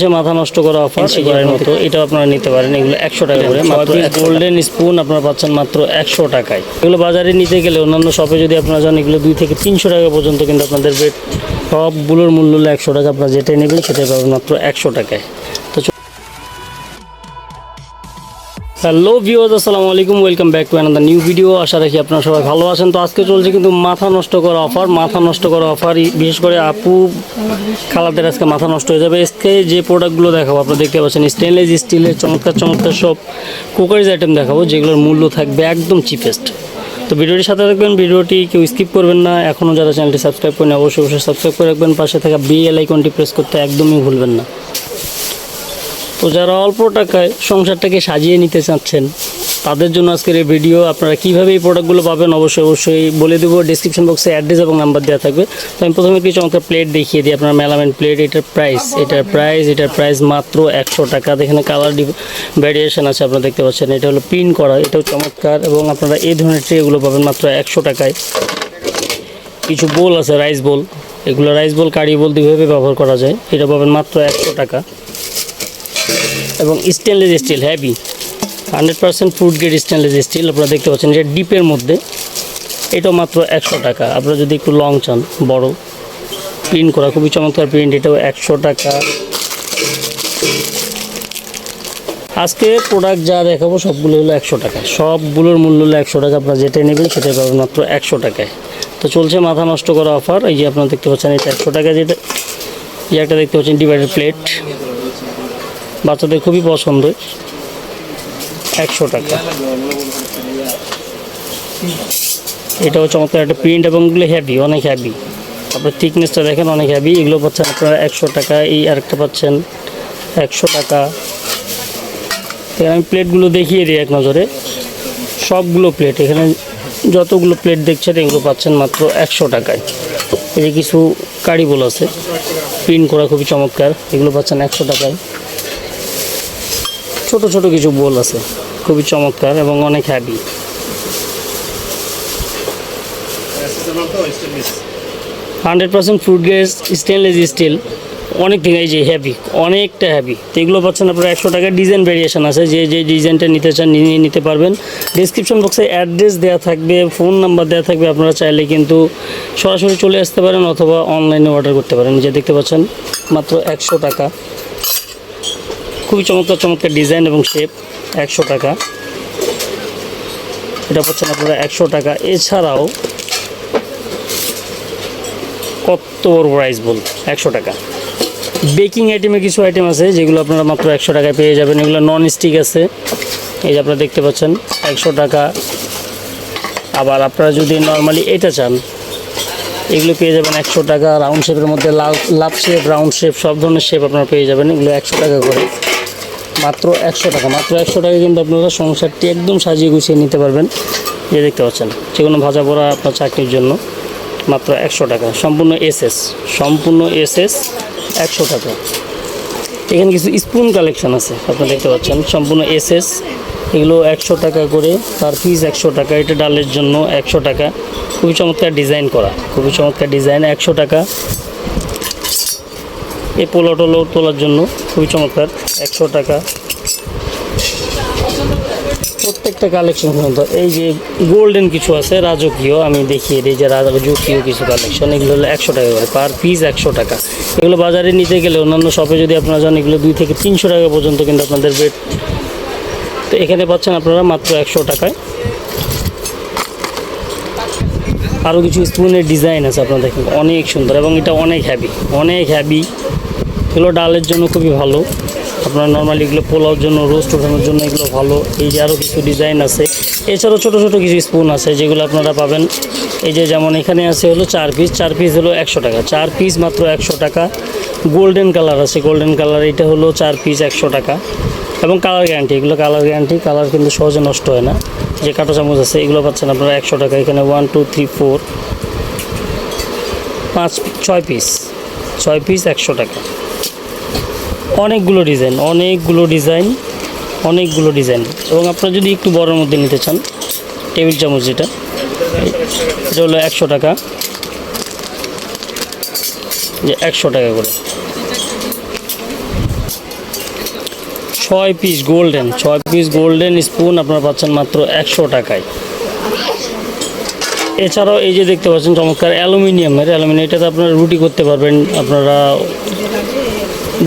যে মাথা নষ্ট করা অফার এগুলোর মতো এটা আপনারা নিতে পারেন। এগুলো একশো টাকা করে মাত্র গোল্ডেন স্পুন আপনারা পাচ্ছেন মাত্র একশো টাকায়। এগুলো বাজারে নিতে গেলে অন্যান্য শপে যদি আপনারা যান এগুলো দুই থেকে তিনশো টাকা পর্যন্ত কিন্তু আপনাদের বেড সবগুলোর মূল্য হলো একশো টাকা। আপনারা যেটাই নেবেন সেটাই পাবেন মাত্র একশো টাকায়। তো হ্যালো ভিউয়ার্স, আসসালামু আলাইকুম, welcome back to another new video আশা রাখি আপনারা সবাই ভালো আছেন। তো আজকে চলছে কিন্তু মাথা নষ্ট করা অফার মাথা নষ্ট করা অফার বিশেষ করে আপু, খালাদের আজকে মাথা নষ্ট হয়ে যাবে। আজকে যে প্রোডাক্টগুলো দেখাবো, আপনারা দেখতে পাচ্ছেন স্টেনলেস স্টিলের চমৎকার চমৎকার সব কুকারিজ আইটেম দেখাবো, যেগুলোর মূল্য থাকবে একদম চিপেস্ট তো ভিডিওটির সাথে রাখবেন ভিডিওটি কেউ স্কিপ করবেন না। এখনও যারা চ্যানেলটি সাবস্ক্রাইব করেন অবশ্যই অবশ্যই সাবস্ক্রাইব করে রাখবেন। পাশে থাকা বিএল আইকনটি প্রেস করতে একদমই ভুলবেন না। তো যারা অল্প টাকায় সংসারটাকে সাজিয়ে নিতে চাচ্ছেন, তাদের জন্য আজকের এই ভিডিও আপনারা কীভাবে এই প্রোডাক্টগুলো পাবেন অবশ্যই অবশ্যই বলে দেবো ডিসক্রিপশন বক্সে অ্যাড্রেস এবং নাম্বার দেওয়া থাকবে। তো আমি প্রথমে কিছু চমৎকার প্লেট দেখিয়ে দিই, আপনার মেলামেন প্লেট এটার প্রাইস এটার প্রাইস এটার প্রাইস মাত্র একশো টাকা। এখানে কালার ভ্যারিয়েশন আছে, আপনারা দেখতে পাচ্ছেন, এটা হলো প্রিন্ট করা, এটাও চমৎকার। এবং আপনারা এই ধরনের ট্রেগুলো পাবেন মাত্র একশো টাকায়। কিছু বোল আছে রাইস বোল এগুলো রাইস বোল কারি বোল দুইভাবে ব্যবহার করা যায়, এটা পাবেন মাত্র একশো টাকা। এবং stainless steel heavy hundred percent food grade stainless steel আপনারা দেখতে পাচ্ছেন এটা ডিপের মধ্যে। এটাও মাত্র একশো টাকা। আপনারা যদি একটু লং চান, বড় প্রিন্ট করা, খুবই চমৎকার প্রিন্ট এটাও একশো টাকা। আজকে প্রোডাক্ট যা দেখাবো, সবগুলো হলো একশো টাকা সবগুলোর মূল্য হলো একশো টাকা, আপনারা যেটাই নেবেন, সেটাই পাবেন মাত্র একশো টাকায়। তো চলছে মাথা নষ্ট করা অফার এই যে আপনারা দেখতে পাচ্ছেন, এটা একশো টাকা যেটা, এই একটা দেখতে পাচ্ছেন ডিভাইডেড প্লেট বাচ্চাদের খুবই পছন্দ। একশো টাকা। এটাও চমৎকার একটা প্রিন্ট এবং এগুলো হ্যাভি অনেক হ্যাভি আপনার থিকনেসটা দেখেন, অনেক হ্যাভি এগুলো পাচ্ছেন আপনারা একশো টাকা, এই আরেকটা পাচ্ছেন একশো টাকা। এখানে আমি প্লেটগুলো দেখিয়ে দিই এক নজরে। সবগুলো প্লেট এখানে যতগুলো প্লেট দেখছেন, এগুলো পাচ্ছেন মাত্র একশো টাকায়। এই যে কিছু কারিবোল আছে প্রিন্ট করা খুবই চমৎকার। এগুলো পাচ্ছেন একশো টাকায়। ছোট ছোট কিছু বোল আছে। খুবই চমৎকার এবং অনেক heavy hundred percent fruit gas stainless steel অনেক এই যে হ্যাভি অনেকটা হ্যাভি তো এগুলো পাচ্ছেন আপনার একশো টাকার ডিজাইন ভেরিয়েশন আছে। যে যে ডিজাইনটা নিতে চান, নিয়ে নিতে পারবেন। ডিসক্রিপশন বক্সে অ্যাড্রেস দেওয়া থাকবে ফোন নাম্বার দেওয়া থাকবে। আপনারা চাইলে কিন্তু সরাসরি চলে আসতে পারেন অথবা অনলাইনে অর্ডার করতে পারেন। যে দেখতে পাচ্ছেন, মাত্র একশো টাকা। খুবই চমৎকার চমৎকার ডিজাইন এবং শেপ একশো টাকা। এটা পাচ্ছেন আপনারা একশো টাকা। এছাড়াও কত বড় প্রাইস বল একশো টাকা। বেকিং আইটেমে কিছু আইটেম আছে, যেগুলো আপনারা মাত্র একশো টাকায় পেয়ে যাবেন। এগুলো নন স্টিক আছে। এই যে আপনারা দেখতে পাচ্ছেন, একশো টাকা। আবার আপনারা যদি নর্মালি এটা চান, এগুলো পেয়ে যাবেন একশো টাকা। রাউন্ড শেপের মধ্যে love love shape round shape সব ধরনের শেপ আপনারা পেয়ে যাবেন। এগুলো একশো টাকা করে। মাত্র একশো টাকা, মাত্র একশো টাকা কিন্তু আপনারা সংসারটি একদম সাজিয়ে গুছিয়ে নিতে পারবেন। যে দেখতে পাচ্ছেন, যে কোনো ভাজা পোড়া আপনার চাকরির জন্য মাত্র একশো টাকা, সম্পূর্ণ এসএস সম্পূর্ণ এসএস একশো টাকা। এখানে কিছু স্পুন কালেকশন আছে, আপনারা দেখতে পাচ্ছেন, সম্পূর্ণ এসএস, এগুলো একশো টাকা করে, তার পিস একশো টাকা, এটা ডালের জন্য একশো টাকা। খুবই চমৎকার ডিজাইন করা, খুবই চমৎকার ডিজাইন একশো টাকা। এই পোলো টোলো তোলার জন্য খুবই চমৎকার, একশো টাকা। প্রত্যেকটা কালেকশন পর্যন্ত। এই যে গোল্ডেন কিছু আছে, রাজকীয়, আমি দেখিয়ে দিই যে রাজকীয় কিছু কালেকশন, এগুলো হলো একশো টাকা করে পার পিস একশো টাকা। এগুলো বাজারে নিতে গেলে অন্যান্য শপে যদি আপনারা যান, এগুলো দুই থেকে তিনশো টাকা পর্যন্ত কিন্তু আপনাদের বেড তো এখানে পাচ্ছেন আপনারা মাত্র একশো টাকায়। আরও কিছু স্পুনের ডিজাইন আছে আপনারা দেখেন অনেক সুন্দর এবং এটা অনেক হ্যাভি অনেক হ্যাভি এগুলো ডালের জন্য খুবই ভালো। আপনারা নর্মালি এগুলো পোলাওর জন্য রোস্ট ওঠানোর জন্য এগুলো ভালো। এই যে আরও কিছু ডিজাইন আছে। এছাড়াও ছোটো ছোটো কিছু স্পুন আছে যেগুলো আপনারা পাবেন। এই যে যেমন এখানে আছে হলো চার পিস চার পিস হলো একশো টাকা। চার পিস মাত্র একশো টাকা। গোল্ডেন কালার আছে। গোল্ডেন কালার এটা হলো চার পিস একশো টাকা। এবং কালার গ্যারান্টি এগুলো কালার গ্যারান্টি কালার কিন্তু সহজে নষ্ট হয় না। যে কাঁটা চামচ আছে, এগুলো পাচ্ছেন আপনারা একশো টাকা। এখানে ওয়ান টু থ্রি ফোর পাঁচ, ছয় পিস ছয় পিস একশো টাকা। অনেকগুলো ডিজাইন অনেকগুলো ডিজাইন অনেকগুলো ডিজাইন। এবং আপনারা যদি একটু বড়োর মধ্যে নিতে চান, টেবিল চামচ যেটা, এটা হলো একশো টাকা। যে একশো টাকা করে। ছয় পিস গোল্ডেন, ছয় পিস গোল্ডেন স্পুন আপনারা পাচ্ছেন মাত্র একশো টাকায়। এছাড়াও এই যে দেখতে পাচ্ছেন, চমৎকার অ্যালুমিনিয়ামের অ্যালুমিনিয়াম এটাতে আপনারা রুটি করতে পারবেন, আপনারা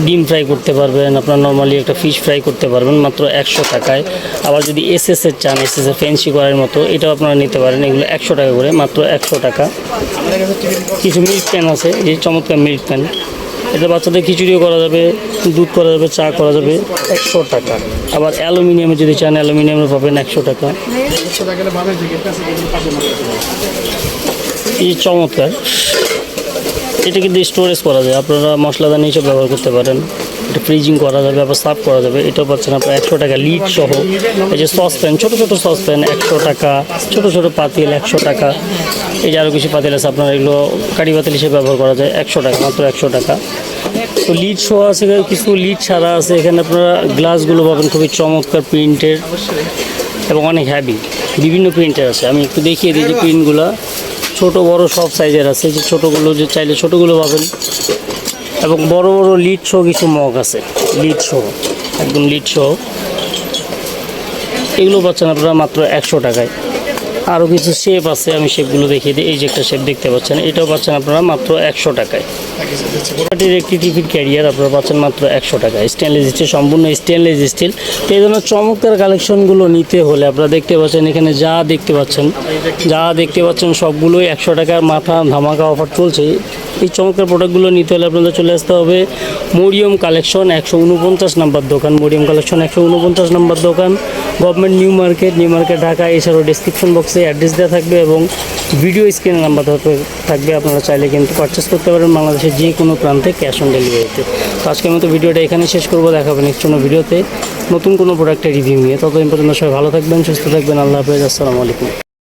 ডিম ফ্রাই করতে পারবেন, আপনার নর্মালি একটা ফিশ ফ্রাই করতে পারবেন, মাত্র একশো টাকায়। আবার যদি এস এস এর চান এস এস এর ফ্যান্সি করার মতো, এটাও আপনারা নিতে পারেন, এগুলো একশো টাকা করে, মাত্র একশো টাকা। কিছু মিল্ক প্যান আছে যে চমৎকার মিল্ক প্যান এটা বাচ্চাদের খিচুড়িও করা যাবে, দুধ করা যাবে, চা করা যাবে, একশো টাকা। আবার অ্যালুমিনিয়ামে যদি চান, অ্যালুমিনিয়ামে পাবেন একশো টাকা। এই চমৎকার। এটা কিন্তু স্টোরেজ করা যায়। আপনারা মশলাদানি হিসেবে ব্যবহার করতে পারেন। এটা ফ্রিজিং করা যাবে আবার সার্ভ করা যাবে। এটাও পাচ্ছেন আপনার একশো টাকা লিড সহ। এই যে সসপ্যান ছোটো ছোটো সসপ্যান একশো টাকা। ছোটো ছোটো পাতিল, একশো টাকা। এই যে আরও কিছু পাতিল আছে, আপনারা এগুলো কারি পাতিল হিসেবে ব্যবহার করা যায়। একশো টাকা, মাত্র একশো টাকা। তো লিড সহ আছে কিছু লিড ছাড়া আছে। এখানে আপনারা গ্লাসগুলো পাবেন খুবই চমৎকার প্রিন্টের এবং অনেক হ্যাভি বিভিন্ন প্রিন্টের আছে। আমি একটু দেখিয়ে দিই যে প্রিন্টগুলো ছোট, বড় সব সাইজের আছে। যে ছোটোগুলো, যে চাইলে ছোটোগুলো পাবেন। এবং বড় বড় লিড সহ কিছু মগ আছে। লিড সহ, একদম লিড সহ। এগুলো পাচ্ছেন আপনারা মাত্র একশো টাকায়। আরও কিছু শেপ আছে, আমি শেপগুলো দেখিয়ে দিই। এই যে একটা শেপ দেখতে পাচ্ছেন, এটাও পাচ্ছেন আপনারা মাত্র একশো টাকায়। পার্টির একটি টিফিন ক্যারিয়ার আপনারা পাচ্ছেন মাত্র একশো টাকা স্টেনলেস স্টিল সম্পূর্ণ স্টেনলেস স্টিল তো এই ধরনের চমৎকার কালেকশনগুলো নিতে হলে আপনারা দেখতে পাচ্ছেন, এখানে যা দেখতে পাচ্ছেন, যা দেখতে পাচ্ছেন সবগুলোই একশো টাকার মাথা ধামাকা অফার চলছে। এই চমৎকার প্রোডাক্টগুলো নিতে হলে আপনাদের চলে আসতে হবে মরিয়ম কালেকশন একশো উনপঞ্চাশ নাম্বার দোকান। মরিয়ম কালেকশন একশো উনপঞ্চাশ নাম্বার দোকান। Government New Market New Market Dhaka এছাড়াও ডিসক্রিপশন বক্সে অ্যাড্রেস দেওয়া থাকবে এবং ভিডিও স্ক্রিনের নাম্বার থাকবে- থাকবে, আপনারা চাইলে কিন্তু পারচেস করতে পারেন বাংলাদেশের যে কোনো প্রান্তে ক্যাশ অন ডেলিভারিতে তো। আজকের মতো ভিডিওটা এখানে শেষ করব দেখাবো নেক্সট কোনো ভিডিওতে নতুন কোনো প্রোডাক্টের রিভিউ নিয়ে। ততদিন পর্যন্ত সবাই ভালো থাকবেন, সুস্থ থাকবেন, আল্লাহ হাফেজ, আসসালামু আলাইকুম।